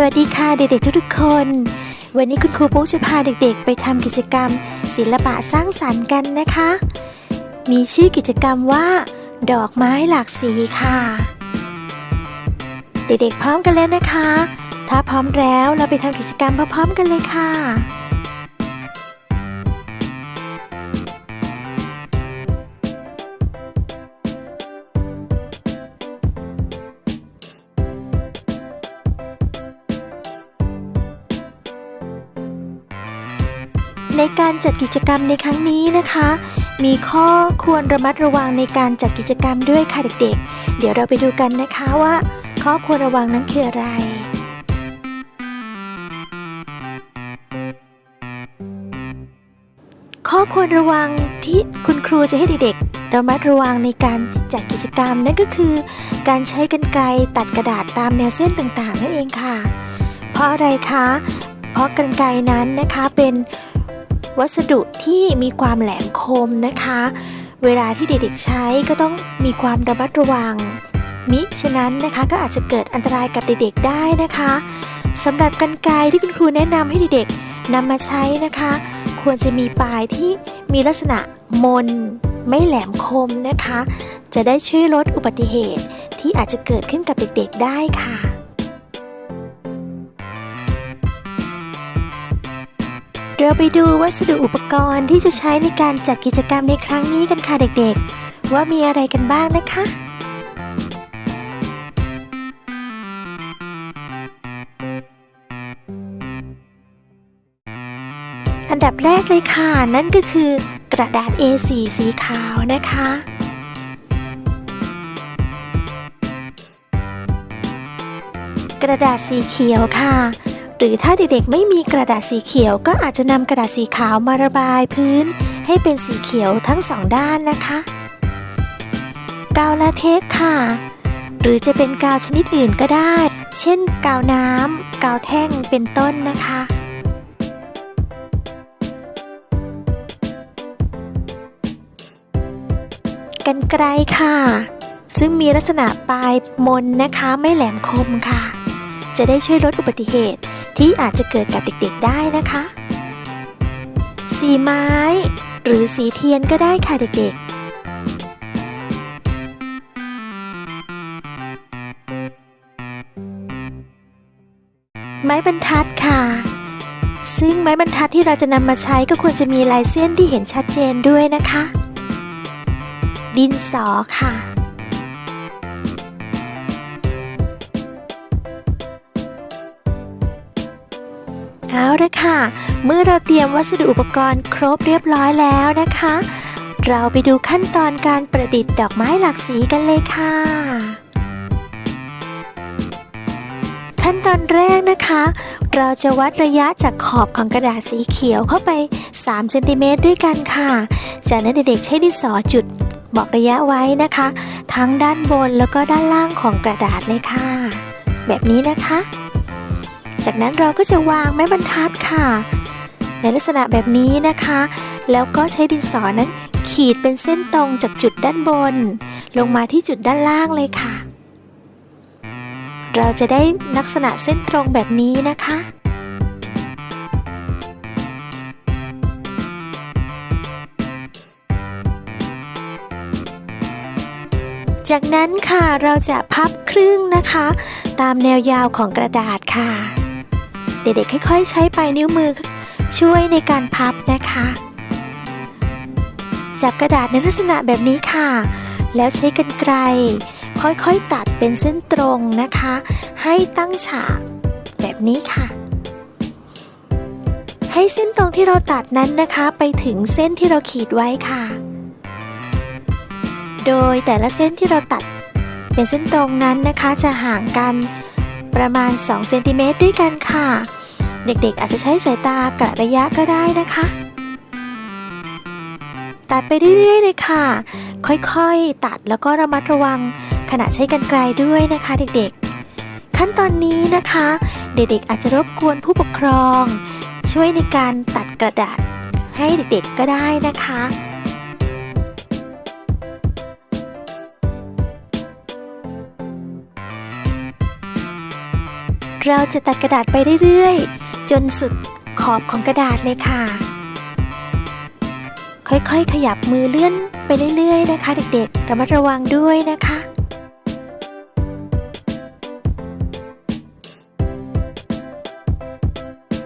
สวัสดีค่ะเด็กๆทุกๆคน วันนี้คุณครูปุ๊กจะพาเด็กๆ ไปทำกิจกรรม ศิลปะสร้างสรรค์กันนะคะ มีชื่อกิจกรรมว่า ดอกไม้หลากสีค่ะ เด็กๆพร้อมกันแล้วนะคะ ถ้าพร้อมแล้วเราไปทำกิจกรรมพร้อมๆกันเลยค่ะ ในการจัดกิจกรรมในครั้งนี้นะคะ มีข้อควรระมัดระวังในการจัดกิจกรรมด้วยค่ะเด็กๆ เดี๋ยวเราไปดูกันนะคะว่า ข้อควรระวังนั้นคืออะไรข้อควรระวังที่คุณครูจะให้เด็กๆระมัดระวังในการจัดกิจกรรมนั่นก็คือ การใช้กรรไกรตัดกระดาษตามแนวเส้นต่างๆนั่นเองค่ะ เพราะอะไรคะ เพราะกรรไกรนั้นนะคะเป็น วัสดุที่มีความแหลมคมนะคะ เวลาที่เด็กๆใช้ก็ต้องมีความระมัดระวัง มิฉะนั้นนะคะก็อาจจะเกิดอันตรายกับเด็กๆได้นะคะสำหรับกรรไกที่คุณครูแนะนำให้เด็กๆนำมาใช้นะคะ ควรจะมีปลายที่มีลักษณะมน ไม่แหลมคมนะคะ จะได้ช่วยลดอุบัติเหตุที่อาจจะเกิดขึ้นกับเด็กๆได้ค่ะ เราไปดูวัสดุอุปกรณ์ที่จะใช้ในการจัดกิจกรรมในครั้งนี้กันค่ะเด็กๆ ว่ามีอะไรกันบ้างนะคะอันดับแรกเลยค่ะ นั่นก็คือกระดาษ A4 สีขาวนะคะ กระดาษสีเขียวค่ะ หรือถ้าเด็กๆไม่มีกระดาษสีเขียว ก็อาจจะนำกระดาษสีขาวมาระบายพื้น ให้เป็นสีเขียวทั้งสองด้านนะคะกาวลาเทคค่ะ หรือจะเป็นกาวชนิดอื่นก็ได้ เช่น กาวน้ำกาวแท่งเป็นต้นนะคะกันไกลค่ะ ซึ่งมีลักษณะปลายมนนะคะไม่แหลมคมค่ะ จะได้ช่วยลดอุบัติเหตุ ที่อาจจะเกิดกับเด็กๆได้นะคะ สีไม้ หรือสีเทียนก็ได้ค่ะเด็กๆไม้บรรทัดค่ะ ซึ่งไม้บรรทัดที่เราจะนำมาใช้ก็ควรจะมีลายเส้นที่เห็นชัดเจนด้วยนะคะ ดินสอค่ะ เอาละค่ะ เมื่อเราเตรียมวัสดุอุปกรณ์ครบเรียบร้อยแล้วนะคะ เราไปดูขั้นตอนการประดิษฐ์ดอกไม้หลากสีกันเลยค่ะ ขั้นตอนแรกนะคะ เราจะวัดระยะจากขอบของกระดาษสีเขียวเข้าไป3เซนติเมตรด้วยกันค่ะ จากนั้นเด็กๆใช้ดินสอจุดบอกระยะไว้นะคะ ทั้งด้านบนแล้วก็ด้านล่างของกระดาษเลยค่ะ แบบนี้นะคะ จากนั้นเราก็จะวางไม้บรรทัดค่ะ ในลักษณะแบบนี้นะคะ แล้วก็ใช้ดินสอนั้นขีดเป็นเส้นตรงจากจุดด้านบน ลงมาที่จุดด้านล่างเลยค่ะ เราจะได้ลักษณะเส้นตรงแบบนี้นะคะจากนั้นค่ะเราจะพับครึ่งนะคะ ตามแนวยาวของกระดาษค่ะ เด็กๆค่อยๆ ใช้ปลายนิ้วมือช่วยในการพับนะคะ จับกระดาษในลักษณะแบบนี้ค่ะ แล้วใช้กรรไกรค่อยๆตัดเป็นเส้นตรงนะคะ ให้ตั้งฉากแบบนี้ค่ะ ให้เส้นตรงที่เราตัดนั้นนะคะ ไปถึงเส้นที่เราขีดไว้ค่ะ โดยแต่ละเส้นที่เราตัดเป็นเส้นตรงนั้นนะคะจะห่างกัน ประมาณ 2 เซนติเมตรด้วยกันค่ะ เด็กๆอาจจะใช้สายตากะระยะก็ได้นะคะตัดไปเรื่อยๆเลยค่ะ ค่อยๆ ตัดแล้วก็ระมัดระวังขณะใช้กรรไกรด้วยนะคะเด็กๆ ขั้นตอนนี้นะคะ เด็กๆอาจจะรบกวนผู้ปกครอง ช่วยในการตัดกระดาษให้เด็กๆก็ได้นะคะ เราจะตัดกระดาษไปเรื่อยๆ จนสุดขอบของกระดาษเลยค่ะ ค่อยๆ ขยับมือเลื่อนไปเรื่อยๆ นะคะ เด็กๆ ระมัดระวังด้วยนะคะ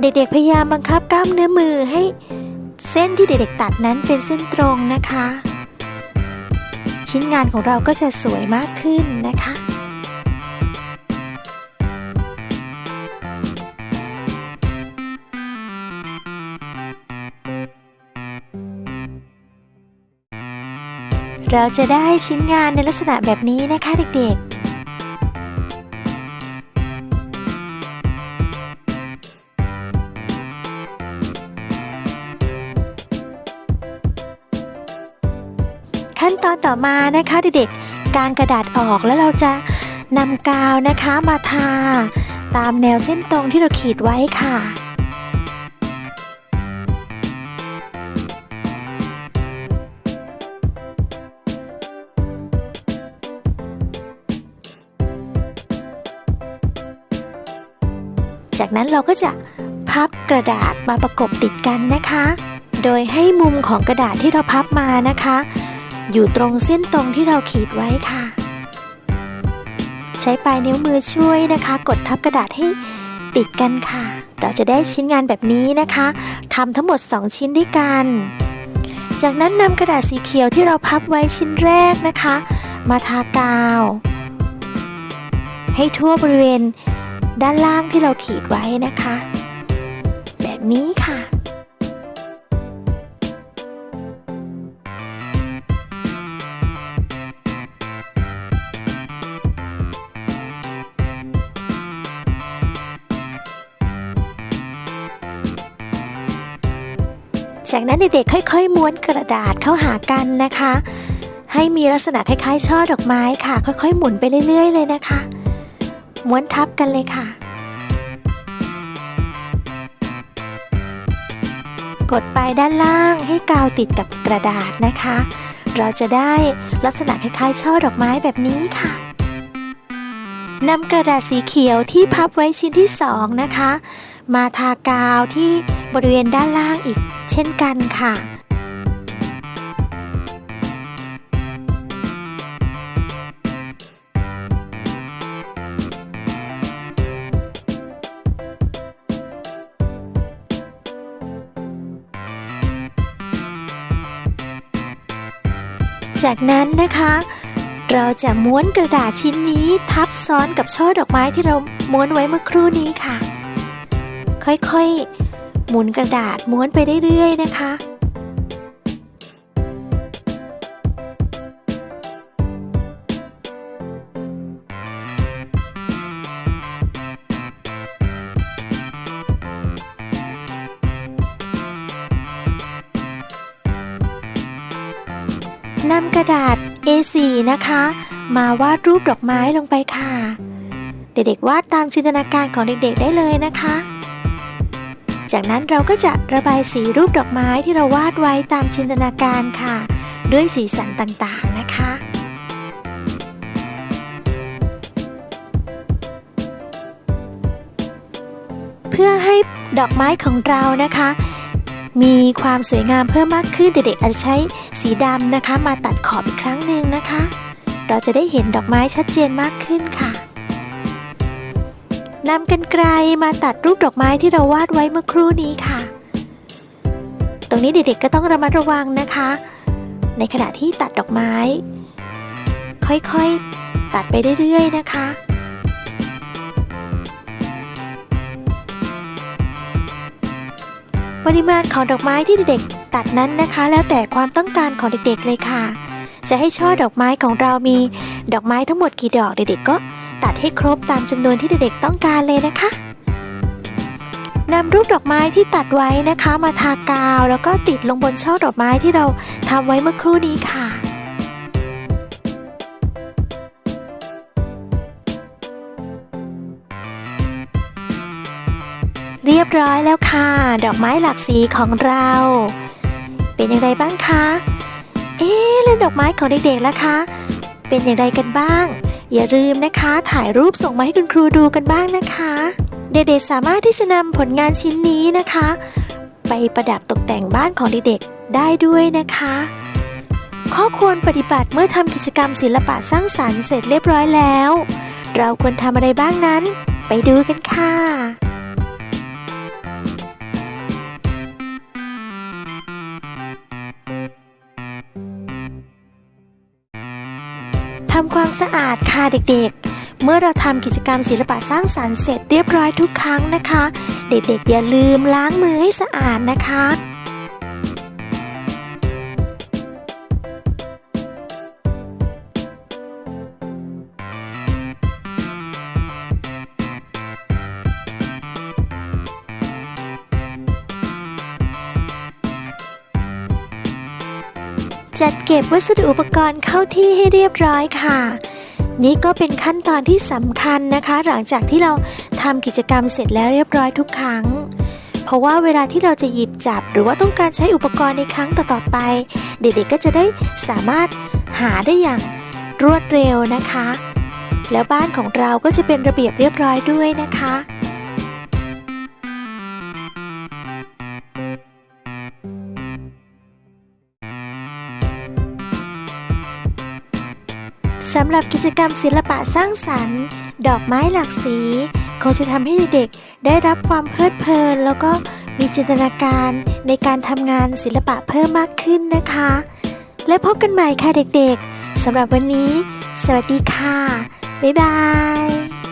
เด็กๆ พยายามบังคับกล้ามเนื้อมือให้เส้นที่เด็กๆ ตัดนั้นเป็นเส้นตรงนะคะ ชิ้นงานของเราก็จะสวยมากขึ้นนะคะ เราจะได้ชิ้นงานในลักษณะแบบนี้นะคะเด็กๆขั้นตอนต่อมานะคะเด็กๆ การกระดาษออกแล้วเราจะนำกาวนะคะมาทา ตามแนวเส้นตรงที่เราขีดไว้ค่ะ จากนั้นเราก็จะพับกระดาษมาประกบติดกันนะคะ โดยให้มุมของกระดาษที่เราพับมานะคะ อยู่ตรงเส้นตรงที่เราขีดไว้ค่ะ ใช้ปลายนิ้วมือช่วยนะคะ กดทับกระดาษให้ติดกันค่ะ เราจะได้ชิ้นงานแบบนี้นะคะทำทั้งหมด 2 ชิ้นด้วยกัน จากนั้นนำกระดาษสีเขียวที่เราพับไว้ชิ้นแรกนะคะ มาทากาว ให้ทั่วบริเวณ ด้านล่างที่เราขีดไว้นะคะ แบบนี้ค่ะ จากนั้นเด็กๆค่อยๆม้วนกระดาษเข้าหากันนะคะ ให้มีลักษณะคล้ายๆช่อดอกไม้ค่ะ ค่อยๆหมุนไปเรื่อยๆเลยนะคะ ม้วนทับกันเลยค่ะ กดไปด้านล่างให้กาวติดกับกระดาษนะคะ เราจะได้ลักษณะคล้ายๆช่อดอกไม้แบบนี้ค่ะนำกระดาษสีเขียวที่พับไว้ชิ้นที่สองนะคะ มาทากาวที่บริเวณด้านล่างอีกเช่นกันค่ะ จากนั้นนะคะ เราจะม้วนกระดาษชิ้นนี้ทับซ้อนกับช่อดอกไม้ที่เราม้วนไว้เมื่อครู่นี้ค่ะ ค่อยๆ หมุนกระดาษม้วนไปเรื่อยๆนะคะ A4 นะคะ มาวาดรูปดอกไม้ลงไปค่ะ เด็กๆวาดตามจินตนาการของเด็กๆได้เลยนะคะ จากนั้นเราก็จะระบายสีรูปดอกไม้ที่เราวาดไว้ตามจินตนาการค่ะ ด้วยสีสันต่างๆนะคะเพื่อให้ดอกไม้ของเรานะคะ มีความสวยงามเพิ่มมากขึ้นเด็กๆอาจจะใช้สีดำนะคะ มาตัดขอบอีกครั้งหนึ่งนะคะ เราจะได้เห็นดอกไม้ชัดเจนมากขึ้นค่ะนำกันไกลมาตัดรูปดอกไม้ที่เราวาดไว้เมื่อครู่นี้ค่ะ ตรงนี้เด็กๆก็ต้องระมัดระวังนะคะ ในขณะที่ตัดดอกไม้ ค่อยๆ ตัดไปเรื่อยๆนะคะ ปริมาณของดอกไม้ที่เด็กๆตัดนั้นนะคะ แล้วแต่ความต้องการของเด็กๆเลยค่ะ จะให้ช่อดอกไม้ของเรามีดอกไม้ทั้งหมดกี่ดอกเด็กๆก็ ตัดให้ครบตามจำนวนที่เด็กๆต้องการเลยนะคะนำรูปดอกไม้ที่ตัดไว้นะคะ มาทากาว แล้วก็ติดลงบนช่อดอกไม้ที่เราทำไว้เมื่อครู่นี้ค่ะ เรียบร้อยแล้วค่ะ ดอกไม้หลากสีของเรา เป็นอย่างไรบ้างคะ เอ๊แล้วดอกไม้ของเด็กๆล่ะคะ เป็นอย่างไรกันบ้าง อย่าลืมนะคะ ถ่ายรูปส่งมาให้คุณครูดูกันบ้างนะคะ เด็กๆสามารถที่จะนำผลงานชิ้นนี้นะคะ ไปประดับตกแต่งบ้านของเด็กๆได้ด้วยนะคะข้อควรปฏิบัติเมื่อทำกิจกรรมศิลปะสร้างสรรค์เสร็จเรียบร้อยแล้ว เราควรทำอะไรบ้างนั้น ไปดูกันค่ะำความสะอาดค่ะเด็กๆ เมื่อเราทำกิจกรรมศิลปะสร้างสรรค์เสร็จเรียบร้อยทุกครั้งนะคะ เด็กๆ อย่าลืมล้างมือให้สะอาดนะคะ จัดเก็บวัสดุอุปกรณ์เข้าที่ให้เรียบร้อยค่ะ นี่ก็เป็นขั้นตอนที่สำคัญนะคะ หลังจากที่เราทำกิจกรรมเสร็จแล้วเรียบร้อยทุกครั้ง เพราะว่าเวลาที่เราจะหยิบจับ หรือว่าต้องการใช้อุปกรณ์ในครั้งต่อๆไป เด็กๆก็จะได้สามารถหาได้อย่างรวดเร็วนะคะ แล้วบ้านของเราก็จะเป็นระเบียบเรียบร้อยด้วยนะคะ สำหรับกิจกรรมศิลปะสร้างสรรค์ ดอกไม้หลากสีคงจะทำให้เด็กๆได้รับความเพลิดเพลิน แล้วก็มีจินตนาการในการทำงานศิลปะเพิ่มมากขึ้นนะคะ และพบกันใหม่ค่ะเด็กๆสำหรับวันนี้ สวัสดีค่ะ บ๊ายบาย